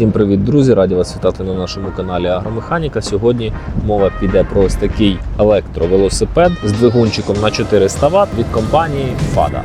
Всім привіт, друзі! Раді вас вітати на нашому каналі Агромеханіка. Сьогодні мова піде про ось такий електровелосипед з двигунчиком на 400 Вт від компанії FADA.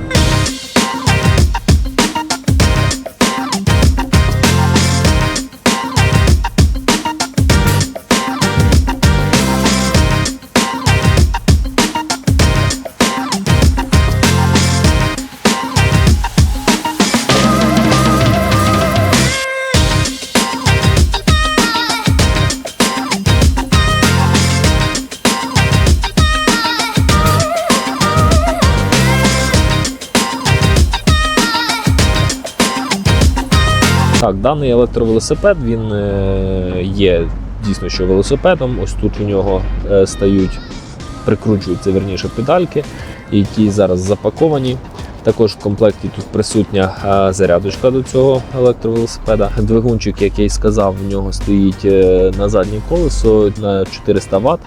Так, даний електровелосипед він е, є дійсно що велосипедом. Ось тут у нього е, стають, прикручуються верніше педальки, які зараз запаковані. Також в комплекті тут присутня е, зарядочка до цього електровелосипеда. Двигунчик, як я й сказав, в нього стоїть на заднє колесо на 400 Вт.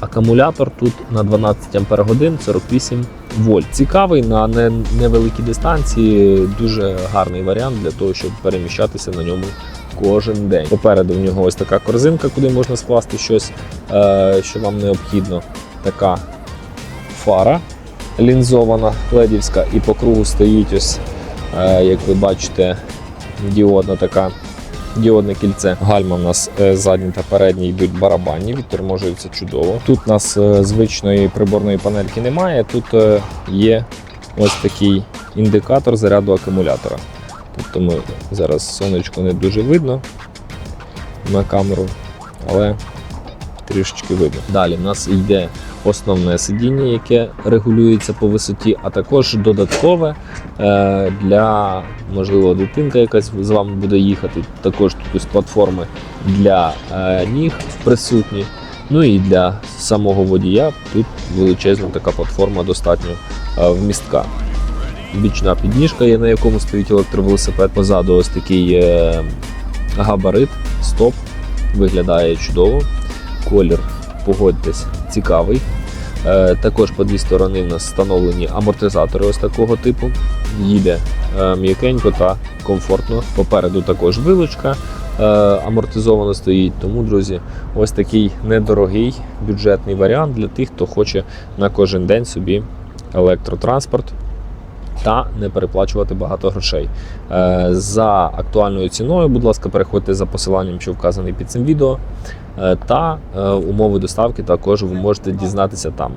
Акумулятор тут на 12 Ах 48 вольт. Цікавий на не- невеликій дистанції, дуже гарний варіант для того, щоб переміщатися на ньому кожен день. Попереду в нього ось така корзинка, куди можна скласти щось, е, що вам необхідно. Така фара лінзована ледівська, і по кругу стоїть ось, е, як ви бачите, діодна така. Діодне кільце. Гальма в нас е, задні та передні йдуть барабанні, відторможуються чудово. Тут у нас е, звичної приборної панельки немає. Тут е, є ось такий індикатор заряду акумулятора. Тобто ми зараз сонечко не дуже видно на камеру, але трішечки видно. Далі в нас йде основне сидіння, яке регулюється по висоті, а також додаткове е, для, можливо, дитинка якась з вами буде їхати. Також тут платформи для е, ніг присутні. Ну і для самого водія тут величезна така платформа достатньо е, вмістка. Бічна підніжка є, на якому стоїть електровелосипед. Позаду ось такий габарит, стоп. Виглядає чудово. Колір, погодьтесь, цікавий. Е, також по дві сторони в нас встановлені амортизатори ось такого типу. Їде е, м'якенько та комфортно. Попереду також вилучка е, амортизовано стоїть. Тому, друзі, ось такий недорогий бюджетний варіант для тих, хто хоче на кожен день собі електротранспорт та не переплачувати багато грошей. Е, За актуальною ціною, будь ласка, переходьте за посиланням, що вказаний під цим відео. Е, Та е, умови доставки також ви можете дізнатися там.